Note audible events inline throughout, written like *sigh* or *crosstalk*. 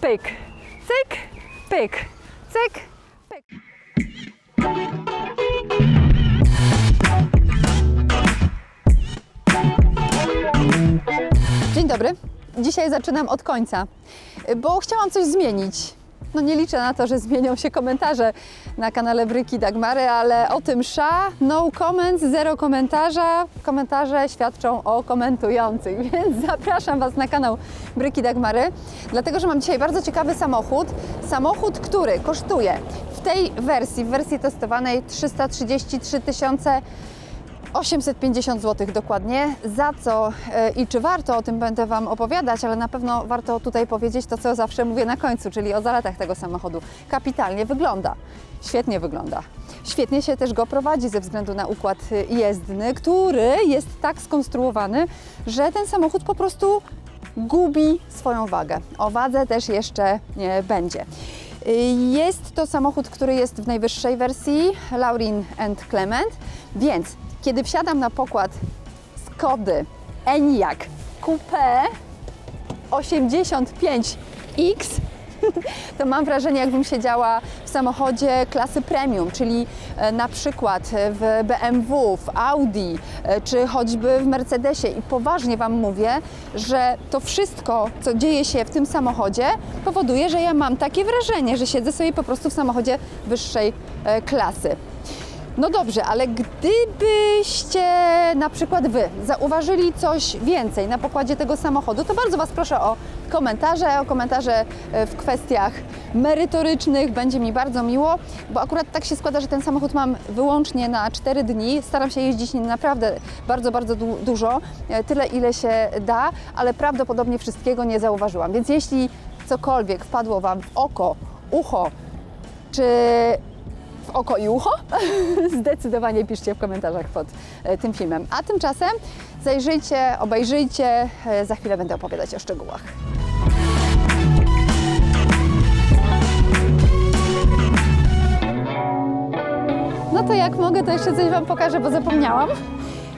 pyk, cyk, pyk, cyk, pyk. Dzień dobry. Dzisiaj zaczynam od końca, bo chciałam coś zmienić. No nie liczę na to, że zmienią się komentarze na kanale Bryki Dagmary, ale o tym sza, no comments, zero komentarza. Komentarze świadczą o komentujących, *laughs* więc zapraszam Was na kanał Bryki Dagmary, dlatego że mam dzisiaj bardzo ciekawy samochód. Samochód, który kosztuje w tej wersji, w wersji testowanej 333 tysiące 850 zł dokładnie. Za co e, i czy warto o tym będę Wam opowiadać, ale na pewno warto tutaj powiedzieć to, co zawsze mówię na końcu, czyli o zaletach tego samochodu. Kapitalnie wygląda, świetnie wygląda. Świetnie się też go prowadzi ze względu na układ y, jezdny, który jest tak skonstruowany, że ten samochód po prostu gubi swoją wagę. O wadze też jeszcze nie będzie. Jest to samochód, który jest w najwyższej wersji Laurin and Clement, więc kiedy wsiadam na pokład Skody Enyaq Coupe 85X, *laughs* to mam wrażenie, jakbym siedziała w samochodzie klasy premium, czyli e, na przykład w BMW, w Audi, e, czy choćby w Mercedesie. I poważnie Wam mówię, że to wszystko, co dzieje się w tym samochodzie, powoduje, że ja mam takie wrażenie, że siedzę sobie po prostu w samochodzie wyższej e, klasy. No dobrze, ale gdybyście na przykład Wy zauważyli coś więcej na pokładzie tego samochodu, to bardzo Was proszę o komentarze, o komentarze e, w kwestiach merytorycznych. Będzie mi bardzo miło, bo akurat tak się składa, że ten samochód mam wyłącznie na 4 dni. Staram się jeździć naprawdę bardzo, bardzo du- dużo, e, tyle ile się da, ale prawdopodobnie wszystkiego nie zauważyłam. Więc jeśli cokolwiek wpadło Wam w oko, ucho, czy w oko i ucho? *laughs* Zdecydowanie piszcie w komentarzach pod e, tym filmem. A tymczasem zajrzyjcie, obejrzyjcie, e, za chwilę będę opowiadać o szczegółach. No to jak mogę, to jeszcze coś Wam pokażę, bo zapomniałam.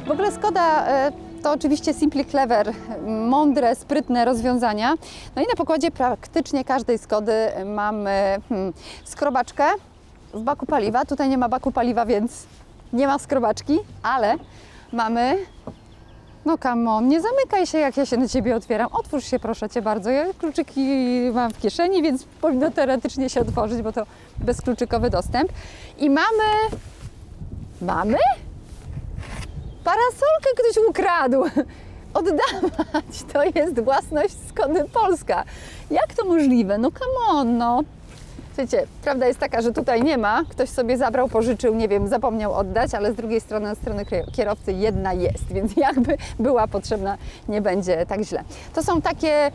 W ogóle Skoda e, to oczywiście Simply Clever, mądre, sprytne rozwiązania. No i na pokładzie praktycznie każdej Skody mamy hmm, skrobaczkę w baku paliwa. Tutaj nie ma baku paliwa, więc nie ma skrobaczki, ale mamy no come on, nie zamykaj się, jak ja się na Ciebie otwieram. Otwórz się, proszę Cię bardzo. Ja kluczyki mam w kieszeni, więc powinno teoretycznie się otworzyć, bo to bezkluczykowy dostęp. I mamy... Mamy? Parasolkę ktoś ukradł. *laughs* Oddawać. To jest własność Skody Polska. Jak to możliwe? No come on, no. Prawda jest taka, że tutaj nie ma. Ktoś sobie zabrał, pożyczył, nie wiem, zapomniał oddać, ale z drugiej strony, od strony kierowcy jedna jest, *laughs* więc jakby była potrzebna, nie będzie tak źle. To są takie e,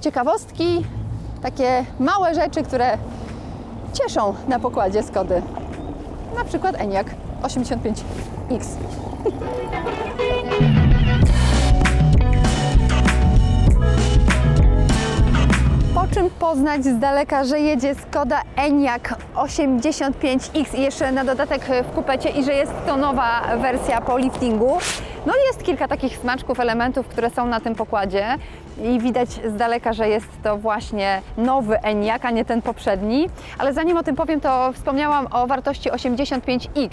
ciekawostki, takie małe rzeczy, które cieszą na pokładzie Skody. Na przykład Enyaq 85X. *laughs* czym poznać z daleka, że jedzie Skoda Enyaq 85X i jeszcze na dodatek w kupecie i że jest to nowa wersja po liftingu. No jest kilka takich smaczków, elementów, które są na tym pokładzie i widać z daleka, że jest to właśnie nowy Enyaq, a nie ten poprzedni. Ale zanim o tym powiem, to wspomniałam o wartości 85X.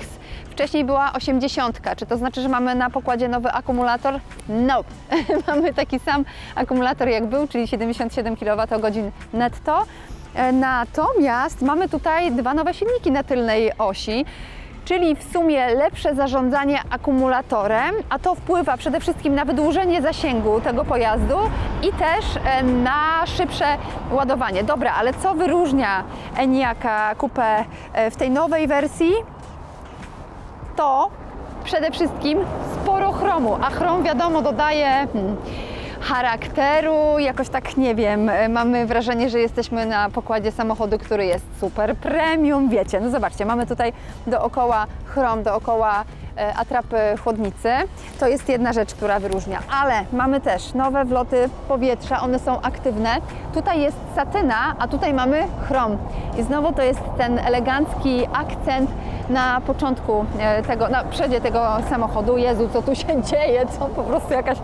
Wcześniej była 80. Czy to znaczy, że mamy na pokładzie nowy akumulator? Nope. *laughs* mamy taki sam akumulator jak był, czyli 77 kWh netto. E, Natomiast mamy tutaj dwa nowe silniki na tylnej osi. Czyli w sumie lepsze zarządzanie akumulatorem, a to wpływa przede wszystkim na wydłużenie zasięgu tego pojazdu i też e, na szybsze ładowanie. Dobra, ale co wyróżnia Enyaq Coupe w tej nowej wersji? to przede wszystkim sporo chromu, a chrom wiadomo dodaje hmm, charakteru, jakoś tak nie wiem, e, mamy wrażenie, że jesteśmy na pokładzie samochodu, który jest super premium, wiecie, no zobaczcie, mamy tutaj dookoła chrom, dookoła e, atrapy chłodnicy. To jest jedna rzecz, która wyróżnia, ale mamy też nowe wloty powietrza, one są aktywne. Tutaj jest satyna, a tutaj mamy chrom. I znowu to jest ten elegancki akcent na początku e, tego, na przodzie tego samochodu. Jezu, co tu się *laughs* dzieje, co po prostu jakaś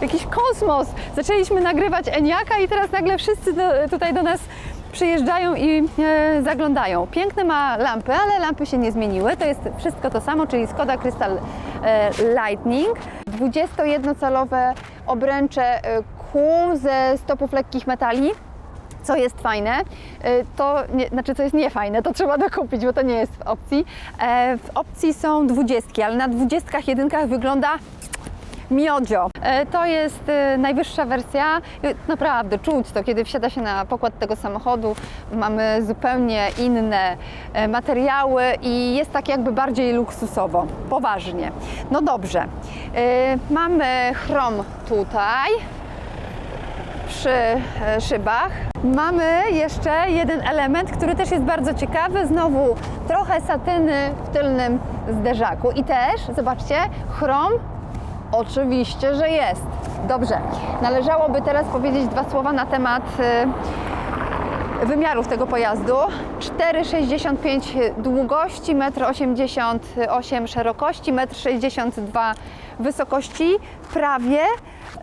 jakiś kosmos. Zaczęliśmy nagrywać Eniaka i teraz nagle wszyscy do, tutaj do nas przyjeżdżają i e, zaglądają. Piękne ma lampy, ale lampy się nie zmieniły. To jest wszystko to samo, czyli Skoda Crystal e, Lightning. 21-calowe obręcze e, kół ze stopów lekkich metali co jest fajne, y, to nie, znaczy co jest niefajne, to trzeba dokupić, bo to nie jest w opcji. E, W opcji są dwudziestki, ale na dwudziestkach, jedynkach wygląda miodzio. E, To jest e, najwyższa wersja. E, Naprawdę czuć to, kiedy wsiada się na pokład tego samochodu. Mamy zupełnie inne materiały i jest tak jakby bardziej luksusowo, poważnie. No dobrze, mamy chrom tutaj przy szybach. Mamy jeszcze jeden element, który też jest bardzo ciekawy. Znowu trochę satyny w tylnym zderzaku. I też, zobaczcie, chrom oczywiście, że jest. Dobrze, należałoby teraz powiedzieć dwa słowa na temat e, wymiarów tego pojazdu. 4,65 długości, 1,88 m szerokości, 1,62 m wysokości prawie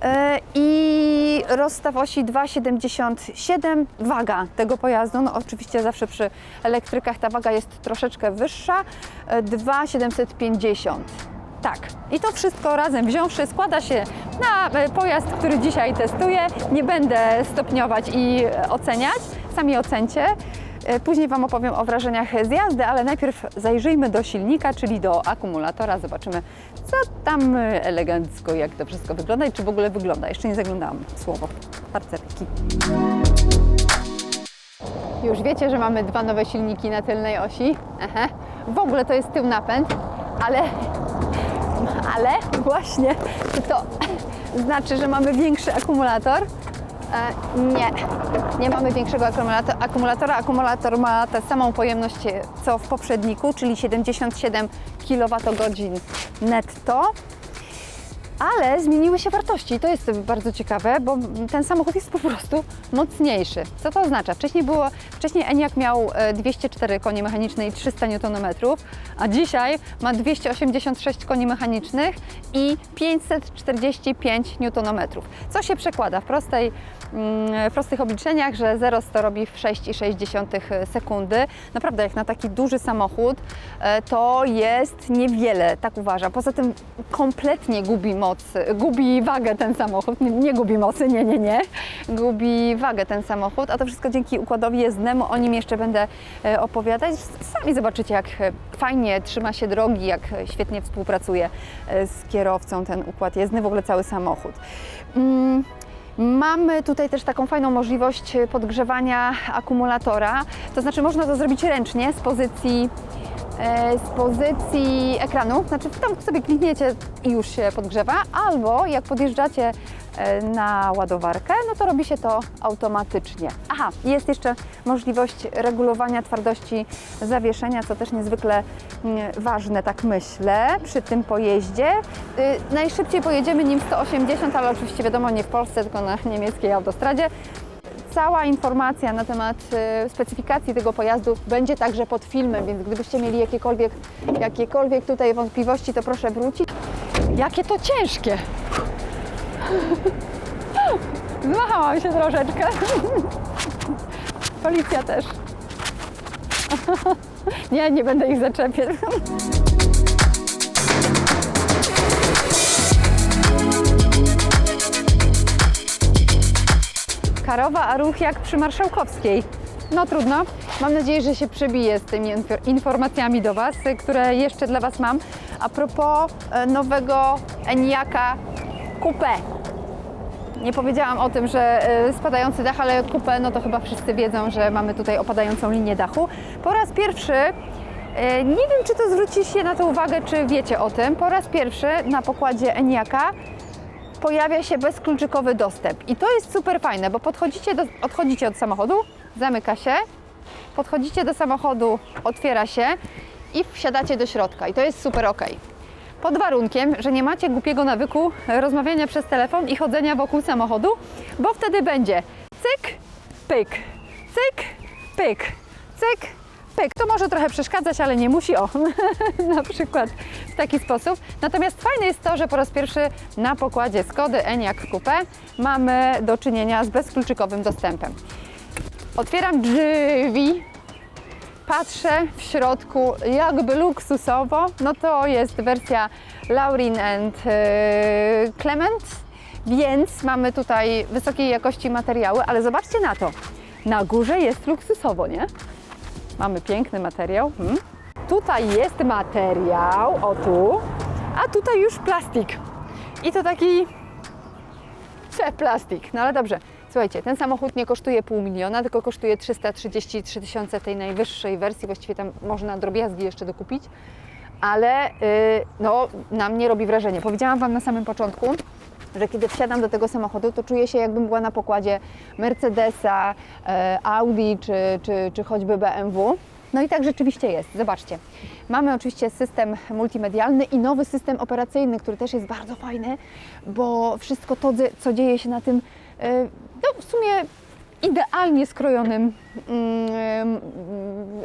e, i rozstaw osi 2,77 waga tego pojazdu. No oczywiście zawsze przy elektrykach ta waga jest troszeczkę wyższa, e, 2,750. Tak, i to wszystko razem wziąwszy składa się na e, pojazd, który dzisiaj testuję. Nie będę stopniować i e, oceniać, sami ocencie. E, Później Wam opowiem o wrażeniach z jazdy, ale najpierw zajrzyjmy do silnika, czyli do akumulatora. Zobaczymy, co tam elegancko, jak to wszystko wygląda i czy w ogóle wygląda. Jeszcze nie zaglądałam słowo parcerki. Już wiecie, że mamy dwa nowe silniki na tylnej osi. Aha. W ogóle to jest tył napęd, ale ale właśnie, czy to znaczy, że mamy większy akumulator? E, nie, nie mamy większego akumulator, akumulatora. Akumulator ma tę samą pojemność e, co w poprzedniku, czyli 77 kWh netto. Ale zmieniły się wartości. To jest bardzo ciekawe, bo ten samochód jest po prostu mocniejszy. Co to oznacza? Wcześniej było, wcześniej Eniak miał e, 204 konie mechaniczne i 300 Nm, a dzisiaj ma 286 koni mechanicznych i 545 Nm. Co się przekłada w prostej, mm, w prostych obliczeniach, że 0 100 robi w 6,6 sekundy. Naprawdę, jak na taki duży samochód, e, to jest niewiele, tak uważam. Poza tym kompletnie gubi moc, gubi wagę ten samochód. Nie, nie gubi mocy, nie, nie, nie. Gubi wagę ten samochód, a to wszystko dzięki układowi jezdnemu. O nim jeszcze będę e, opowiadać. Sami zobaczycie, jak e, fajnie trzyma się drogi, jak e, świetnie współpracuje z kierowcą ten układ jezdny, w ogóle cały samochód. Mm. Mamy tutaj też taką fajną możliwość podgrzewania akumulatora, to znaczy można to zrobić ręcznie z pozycji, z pozycji ekranu, znaczy tam sobie klikniecie i już się podgrzewa, albo jak podjeżdżacie e, na ładowarkę, no to robi się to automatycznie. Aha, jest jeszcze możliwość regulowania twardości zawieszenia, co też niezwykle mm, ważne, tak myślę, przy tym pojeździe. Y, Najszybciej pojedziemy nim 180, ale oczywiście wiadomo nie w Polsce, tylko na niemieckiej autostradzie. Cała informacja na temat y, specyfikacji tego pojazdu będzie także pod filmem, więc gdybyście mieli jakiekolwiek, jakiekolwiek tutaj wątpliwości, to proszę wrócić. Jakie to ciężkie! *laughs* Zmachałam się troszeczkę. *laughs* Policja też. *laughs* Nie, nie będę ich zaczepiać. Karowa, a ruch jak przy Marszałkowskiej. No trudno. Mam nadzieję, że się przebije z tymi infor- informacjami do Was, które jeszcze dla Was mam. A propos e, nowego Eniaka Coupe. Nie powiedziałam o tym, że e, spadający dach, ale kupę, no to chyba wszyscy wiedzą, że mamy tutaj opadającą linię dachu. Po raz pierwszy, e, nie wiem czy to zwróci się na to uwagę, czy wiecie o tym, po raz pierwszy na pokładzie Eniaka pojawia się bezkluczykowy dostęp. I to jest super fajne, bo podchodzicie do, odchodzicie od samochodu, zamyka się, podchodzicie do samochodu, otwiera się i wsiadacie do środka. I to jest super ok. Pod warunkiem, że nie macie głupiego nawyku rozmawiania przez telefon i chodzenia wokół samochodu, bo wtedy będzie cyk, pyk, cyk, pyk, cyk, pyk, to może trochę przeszkadzać, ale nie musi, o, *laughs* na przykład w taki sposób. Natomiast fajne jest to, że po raz pierwszy na pokładzie Skody Enyaq Coupe mamy do czynienia z bezkluczykowym dostępem. Otwieram drzwi, patrzę w środku jakby luksusowo, no to jest wersja Laurin and e, Clement, więc mamy tutaj wysokiej jakości materiały, ale zobaczcie na to, na górze jest luksusowo, nie? Mamy piękny materiał. Hmm. Tutaj jest materiał, o tu, a tutaj już plastik. I to taki Cze, plastik. No ale dobrze. Słuchajcie, ten samochód nie kosztuje pół miliona, tylko kosztuje 333 tysiące tej najwyższej wersji. Właściwie tam można drobiazgi jeszcze dokupić. Ale yy, no, na mnie robi wrażenie. Powiedziałam Wam na samym początku, że kiedy wsiadam do tego samochodu, to czuję się jakbym była na pokładzie Mercedesa, e, Audi czy, czy, czy choćby BMW. No i tak rzeczywiście jest. Zobaczcie. Mamy oczywiście system multimedialny i nowy system operacyjny, który też jest bardzo fajny, bo wszystko to, co dzieje się na tym, e, no w sumie idealnie skrojonym mm, mm,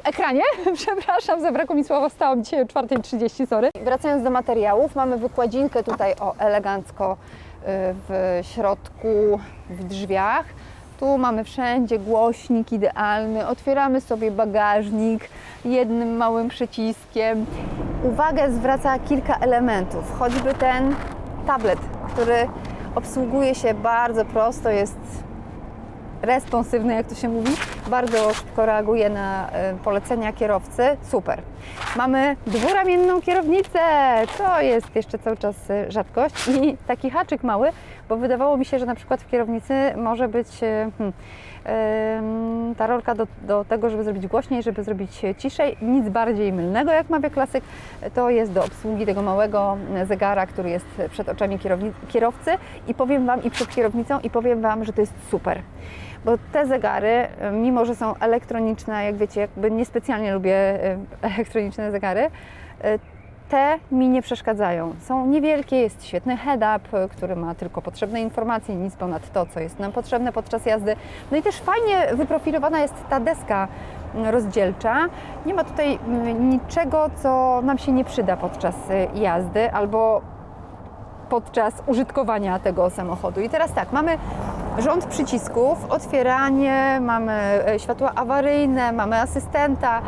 ekranie. *laughs* Przepraszam, zabrakło mi słowa, wstałam dzisiaj o 4.30, sorry. Wracając do materiałów, mamy wykładzinkę tutaj o elegancko y, w środku, w drzwiach. Tu mamy wszędzie głośnik idealny. Otwieramy sobie bagażnik jednym małym przyciskiem. Uwagę zwraca kilka elementów, choćby ten tablet, który obsługuje się bardzo prosto, jest responsywny, jak to się mówi, bardzo szybko reaguje na e, polecenia kierowcy. Super. Mamy dwuramienną kierownicę, to jest jeszcze cały czas e, rzadkość i taki haczyk mały, bo wydawało mi się, że na przykład w kierownicy może być e, hmm, ta rolka do, do tego, żeby zrobić głośniej, żeby zrobić ciszej. Nic bardziej mylnego, jak mawia klasyk, to jest do obsługi tego małego zegara, który jest przed oczami kierowcy i powiem Wam i przed kierownicą i powiem Wam, że to jest super. Bo te zegary, mimo że są elektroniczne, jak wiecie, jakby niespecjalnie lubię *laughs* elektroniczne zegary, e, te mi nie przeszkadzają. Są niewielkie, jest świetny head-up, który ma tylko potrzebne informacje, nic ponad to, co jest nam potrzebne podczas jazdy. No i też fajnie wyprofilowana jest ta deska rozdzielcza. Nie ma tutaj mm, niczego, co nam się nie przyda podczas e, jazdy albo podczas użytkowania tego samochodu. I teraz tak, mamy rząd przycisków, otwieranie, mamy e, światła awaryjne, mamy asystenta,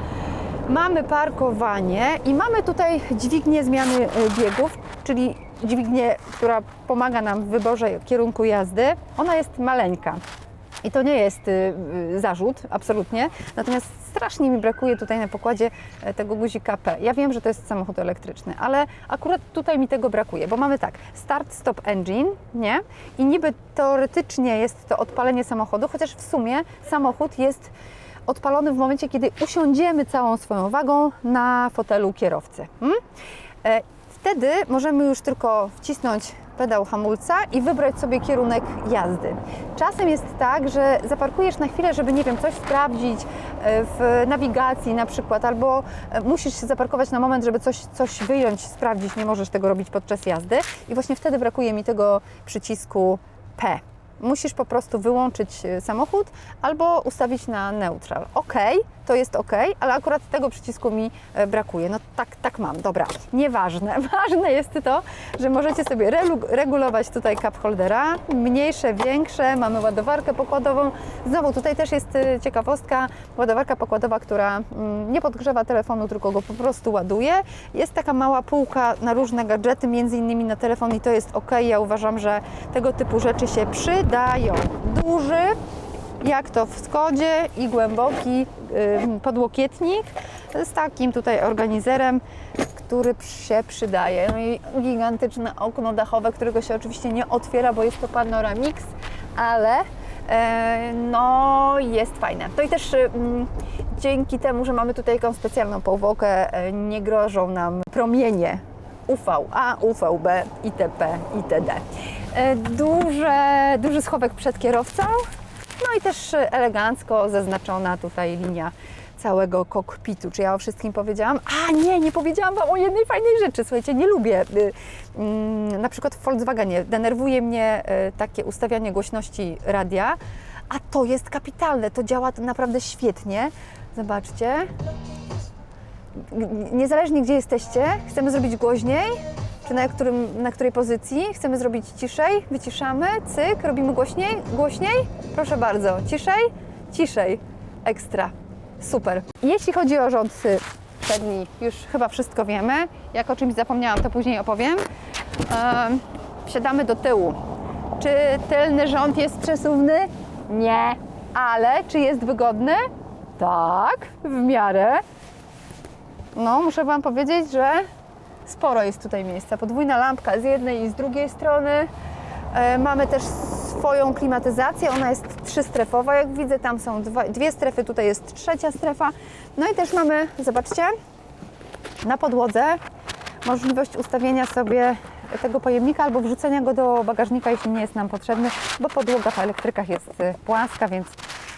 mamy parkowanie i mamy tutaj dźwignię zmiany e, biegów, czyli dźwignię, która pomaga nam w wyborze kierunku jazdy. Ona jest maleńka. I to nie jest y, y, zarzut, absolutnie. Natomiast strasznie mi brakuje tutaj na pokładzie e, tego guzika P. Ja wiem, że to jest samochód elektryczny, ale akurat tutaj mi tego brakuje, bo mamy tak, start, stop engine, nie? I niby teoretycznie jest to odpalenie samochodu, chociaż w sumie samochód jest odpalony w momencie, kiedy usiądziemy całą swoją wagą na fotelu kierowcy. Hmm? E, Wtedy możemy już tylko wcisnąć pedał hamulca i wybrać sobie kierunek jazdy. Czasem jest tak, że zaparkujesz na chwilę, żeby nie wiem, coś sprawdzić e, w nawigacji na przykład, albo e, musisz się zaparkować na moment, żeby coś, coś wyjąć, sprawdzić, nie możesz tego robić podczas jazdy i właśnie wtedy brakuje mi tego przycisku P. Musisz po prostu wyłączyć e, samochód albo ustawić na neutral. OK, to jest OK, ale akurat tego przycisku mi e, brakuje. No tak, tak mam, dobra. Nieważne. *laughs* Ważne jest to, że możecie sobie regulować tutaj cup holdera, mniejsze, większe, mamy ładowarkę pokładową. Znowu tutaj też jest e, ciekawostka, ładowarka pokładowa, która mm, nie podgrzewa telefonu, tylko go po prostu ładuje. Jest taka mała półka na różne gadżety, między innymi na telefon i to jest OK. Ja uważam, że tego typu rzeczy się przydają. Duży, jak to w Skodzie i głęboki podłokietnik z takim tutaj organizerem, który się przydaje. No i gigantyczne okno dachowe, którego się oczywiście nie otwiera, bo jest to Panoramix, ale e, no jest fajne. To i też dzięki temu, że mamy tutaj taką specjalną powłokę, e, nie grożą nam promienie UVA, UVB, itp., itd. E, Duże, duży schowek przed kierowcą, no i też elegancko zaznaczona tutaj linia całego kokpitu. Czy ja o wszystkim powiedziałam? A nie, nie powiedziałam Wam o jednej fajnej rzeczy. Słuchajcie, nie lubię. y, mm, Na przykład w Volkswagenie denerwuje mnie y, takie ustawianie głośności radia, a to jest kapitalne. To działa naprawdę świetnie. Zobaczcie. Niezależnie gdzie jesteście, chcemy zrobić głośniej, czy na, którym, na której pozycji, chcemy zrobić ciszej, wyciszamy, cyk, robimy głośniej, głośniej, proszę bardzo, ciszej, ciszej, ekstra, super. Jeśli chodzi o rząd y, przedni, już chyba wszystko wiemy, jak o czymś zapomniałam, to później opowiem. Em, Wsiadamy do tyłu. Czy tylny rząd jest przesuwny? Nie. Ale czy jest wygodny? Tak, w miarę. No, muszę Wam powiedzieć, że sporo jest tutaj miejsca. Podwójna lampka z jednej i z drugiej strony. E, mamy też swoją klimatyzację. Ona jest trzystrefowa, jak widzę. Tam są dwie strefy, tutaj jest trzecia strefa. No i też mamy, zobaczcie, na podłodze możliwość ustawienia sobie tego pojemnika albo wrzucenia go do bagażnika, jeśli nie jest nam potrzebny, bo podłoga w elektrykach jest y, płaska, więc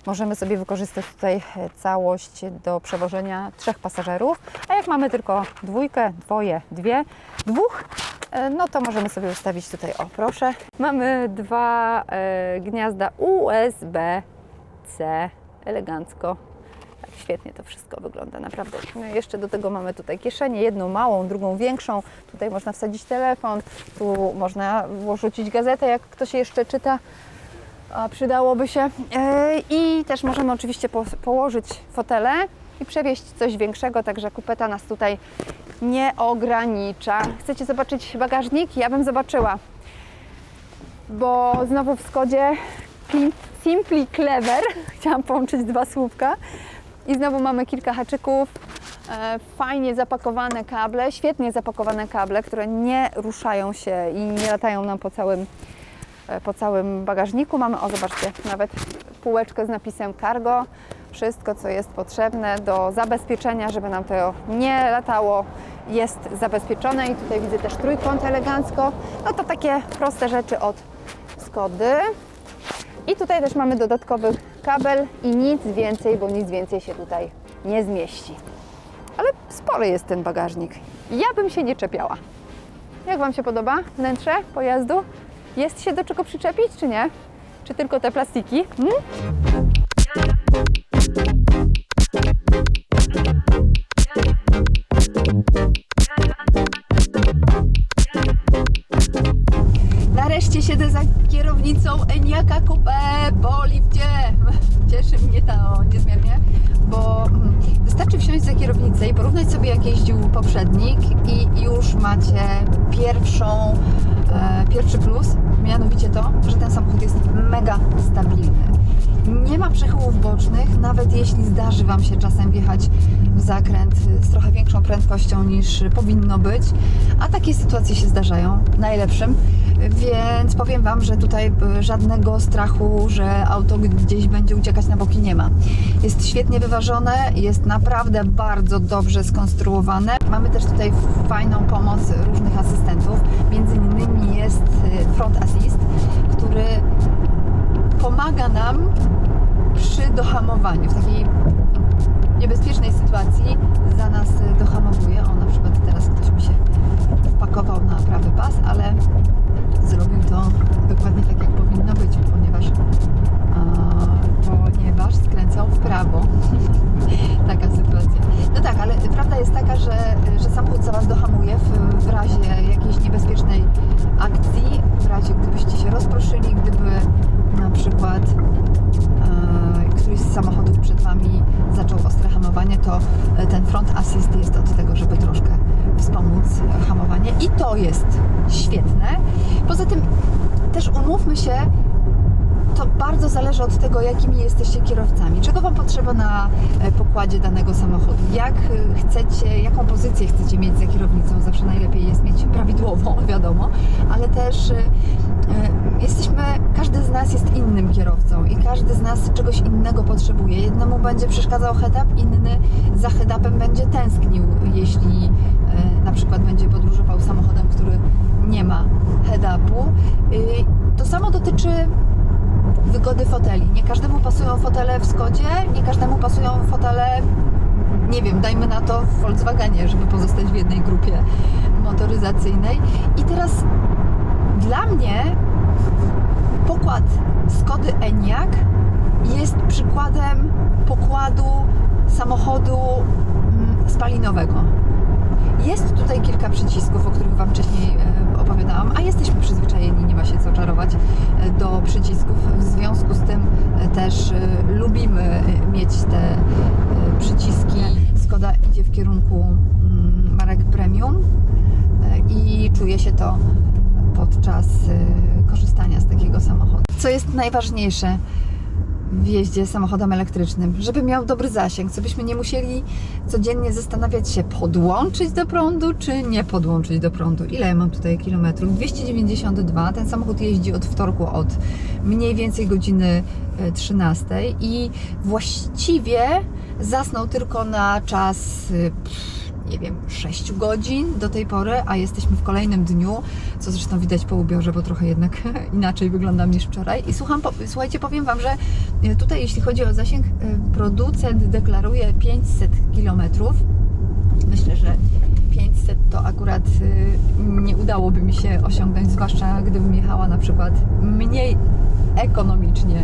możemy sobie wykorzystać tutaj e, całość do przewożenia trzech pasażerów. A jak mamy tylko dwójkę, dwoje, dwie, dwóch, e, no to możemy sobie ustawić tutaj, o proszę. Mamy dwa e, gniazda USB-C, elegancko. Tak świetnie to wszystko wygląda, naprawdę. No jeszcze do tego mamy tutaj kieszenię, jedną małą, drugą większą. Tutaj można wsadzić telefon, tu można włożyć gazetę, jak ktoś jeszcze czyta, a przydałoby się. I też możemy oczywiście po, położyć fotele i przewieźć coś większego, także kupeta nas tutaj nie ogranicza. Chcecie zobaczyć bagażnik? Ja bym zobaczyła bo znowu w Skodzie Simply Clever, *laughs* chciałam połączyć dwa słówka i znowu mamy kilka haczyków, e, fajnie zapakowane kable, świetnie zapakowane kable, które nie ruszają się i nie latają nam po całym, e, po całym bagażniku. Mamy, o zobaczcie, nawet półeczkę z napisem cargo, wszystko co jest potrzebne do zabezpieczenia, żeby nam to nie latało jest zabezpieczone i tutaj widzę też trójkąt elegancko. No to takie proste rzeczy od Skody. I tutaj też mamy dodatkowy kabel i nic więcej, bo nic więcej się tutaj nie zmieści. Ale spory jest ten bagażnik. Ja bym się nie czepiała. Jak Wam się podoba wnętrze pojazdu? Jest się do czego przyczepić, czy nie? Czy tylko te plastiki? Hmm? Nareszcie siedzę za kierownicą Eniaka Coupe po lifcie. Cieszy mnie to niezmiernie, bo mm, wystarczy wsiąść za kierownicę i porównać sobie jak jeździł poprzednik i już macie pierwszą, e, pierwszy plus, mianowicie to, że ten samochód jest mega stabilny. Nie ma przechyłów bocznych, nawet jeśli zdarzy Wam się czasem wjechać w zakręt z trochę większą prędkością niż powinno być, a takie sytuacje się zdarzają najlepszym, więc powiem Wam, że tutaj e, żadnego strachu, że auto gdzieś będzie uciekać na boki nie ma. Jest świetnie wyważone, jest naprawdę bardzo dobrze skonstruowane. Mamy też tutaj fajną pomoc różnych asystentów, między innymi jest e, Front Assist, który pomaga nam przy dohamowaniu w takiej niebezpiecznej sytuacji za nas samochodu? Jak e, chcecie, jaką pozycję chcecie mieć za kierownicą? Zawsze najlepiej jest mieć prawidłową, *laughs* wiadomo, ale też e, e, jesteśmy, każdy z nas jest innym kierowcą i każdy z nas czegoś innego potrzebuje. Jednemu będzie przeszkadzał head-up, inny za head-upem będzie tęsknił, jeśli na przykład będzie podróżował samochodem, który nie ma head-upu. Y, To samo dotyczy wygody foteli. Nie każdemu pasują fotele w Skodzie, nie każdemu pasują fotele, nie wiem, dajmy na to w Volkswagenie, żeby pozostać w jednej grupie motoryzacyjnej. I teraz dla mnie pokład Skody Enyaq jest przykładem pokładu samochodu mm, spalinowego. Jest tutaj kilka przycisków, o których Wam wcześniej e, opowiadałam, a jesteśmy przyzwyczajeni, nie ma się co czarować, e, do przycisków. W związku z tym e, też lubimy mieć te idzie w kierunku mm, marek premium e, i czuje się to podczas e, korzystania z takiego samochodu. Co jest najważniejsze w jeździe samochodem elektrycznym? Żeby miał dobry zasięg, żebyśmy nie musieli codziennie zastanawiać się, podłączyć do prądu, czy nie podłączyć do prądu. Ile ja mam tutaj kilometrów? 292. Ten samochód jeździ od wtorku od mniej więcej godziny e, 13 i właściwie zasnął tylko na czas pff, nie wiem, 6 godzin do tej pory, a jesteśmy w kolejnym dniu, co zresztą widać po ubiorze, bo trochę jednak *laughs* inaczej wyglądam niż wczoraj. I słucham, po, słuchajcie, powiem Wam, że e, tutaj jeśli chodzi o zasięg, e, producent deklaruje 500 km. Myślę, że 500 to akurat nie udałoby mi się osiągnąć, zwłaszcza gdybym jechała na przykład mniej ekonomicznie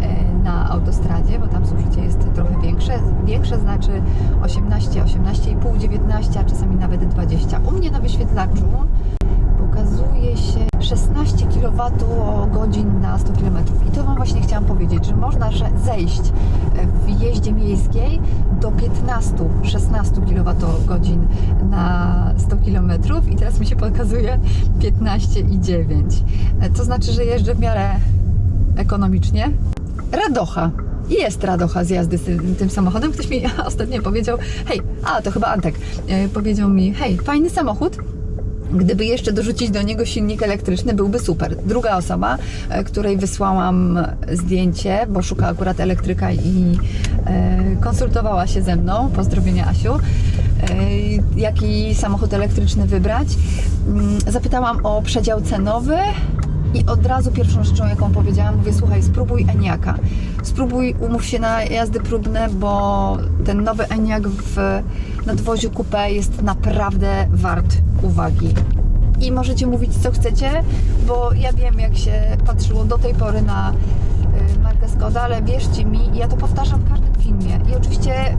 e, na autostradzie, bo tam zużycie jest trochę większe. Większe znaczy 18, 18,5, 19, a czasami nawet 20. U mnie na wyświetlaczu pokazuje się 16 kWh na 100 km. I to Wam właśnie chciałam powiedzieć, że można zejść w jeździe miejskiej do 15-16 kWh na 100 km i teraz mi się pokazuje 15,9. To znaczy, że jeżdżę w miarę ekonomicznie. Radocha. Jest radocha z jazdy z tym, tym samochodem. Ktoś mi *laughs* ostatnio powiedział, hej, a to chyba Antek, e, powiedział mi, hej, fajny samochód, Gdyby jeszcze dorzucić do niego silnik elektryczny, byłby super. Druga osoba, e, której wysłałam zdjęcie, bo szuka akurat elektryka i e, konsultowała się ze mną, pozdrowienia Asiu, jaki samochód elektryczny wybrać. Mm, Zapytałam o przedział cenowy i od razu pierwszą rzeczą, jaką powiedziałam, mówię, słuchaj, spróbuj Eniaka. Spróbuj, umów się na jazdy próbne, bo ten nowy Eniak w nadwoziu coupé jest naprawdę wart uwagi. I możecie mówić, co chcecie, bo ja wiem, jak się patrzyło do tej pory na y, markę Skoda, ale wierzcie mi, ja to powtarzam w każdym filmie. I oczywiście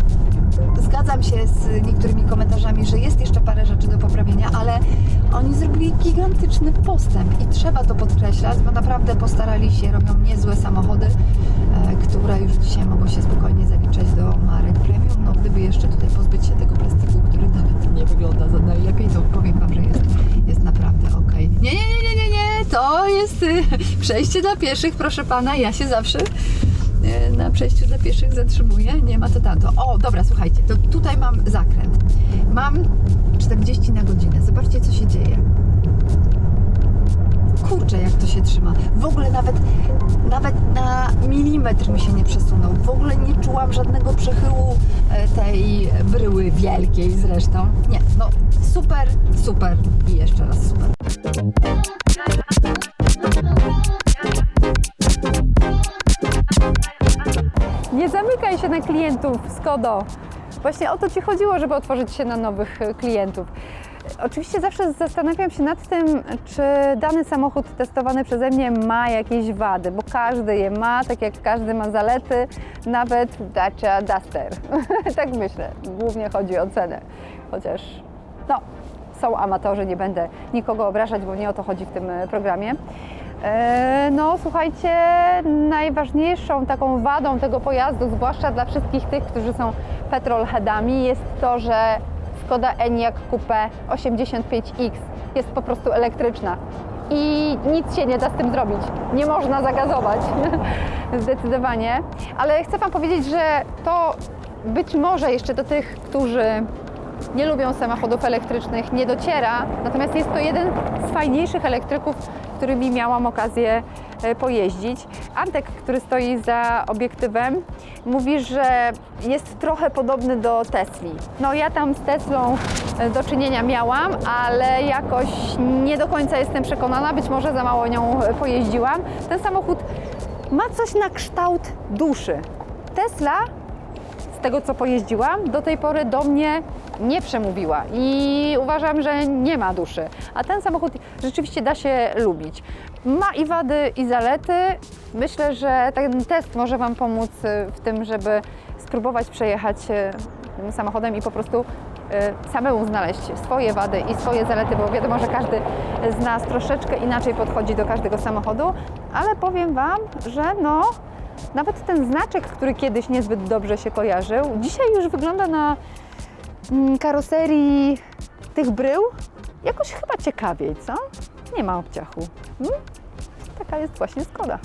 zgadzam się z niektórymi komentarzami, że jest jeszcze parę rzeczy do poprawienia, ale oni zrobili gigantyczny postęp i trzeba to podkreślać, bo naprawdę postarali się, robią niezłe samochody, e, które już dzisiaj mogą się spokojnie zaliczać do marek premium. No gdyby jeszcze tutaj pozbyć się tego plastiku, który nawet nie wygląda za najlepiej, to powiem Wam, że jest, jest naprawdę ok. Nie, nie, nie, nie, nie, nie, to jest y, przejście dla pieszych, proszę Pana, ja się zawsze na przejściu dla pieszych zatrzymuję, nie ma to tamto. O, dobra, słuchajcie, to tutaj mam zakręt. Mam 40 na godzinę. Zobaczcie, co się dzieje. Kurczę, jak to się trzyma. W ogóle nawet, nawet na milimetr mi się nie przesunął. W ogóle nie czułam żadnego przechyłu e, tej bryły wielkiej zresztą. Nie, no super, super i jeszcze raz super. Na klientów, Skodo. Właśnie o to Ci chodziło, żeby otworzyć się na nowych e, klientów. Oczywiście zawsze zastanawiam się nad tym, czy dany samochód testowany przeze mnie ma jakieś wady, bo każdy je ma, tak jak każdy ma zalety, nawet Dacia Duster. *laughs* tak myślę. Głównie chodzi o cenę. Chociaż no, są amatorzy, nie będę nikogo obrażać, bo nie o to chodzi w tym e, programie. E, No, słuchajcie, najważniejszą taką wadą tego pojazdu, zwłaszcza dla wszystkich tych, którzy są petrolheadami, jest to, że Skoda Enyaq Coupe 85X jest po prostu elektryczna i nic się nie da z tym zrobić. Nie można zagazować, *laughs* zdecydowanie. Ale chcę Wam powiedzieć, że to być może jeszcze do tych, którzy nie lubią samochodów elektrycznych, nie dociera. Natomiast jest to jeden z fajniejszych elektryków, którymi miałam okazję e, pojeździć. Antek, który stoi za obiektywem, mówi, że jest trochę podobny do Tesli. No ja tam z Teslą e, do czynienia miałam, ale jakoś nie do końca jestem przekonana, być może za mało nią e, pojeździłam. Ten samochód ma coś na kształt duszy. Tesla tego co pojeździłam, do tej pory do mnie nie przemówiła i uważam, że nie ma duszy. A ten samochód rzeczywiście da się lubić. Ma i wady, i zalety. Myślę, że ten test może Wam pomóc y, w tym, żeby spróbować przejechać y, tym samochodem i po prostu e, samemu znaleźć swoje wady i swoje zalety, bo wiadomo, że każdy z nas troszeczkę inaczej podchodzi do każdego samochodu, ale powiem Wam, że no, nawet ten znaczek, który kiedyś niezbyt dobrze się kojarzył, mhm. dzisiaj już wygląda na mm, karoserii tych brył jakoś chyba ciekawiej, co? Nie ma obciachu. Hmm? Taka jest właśnie Skoda.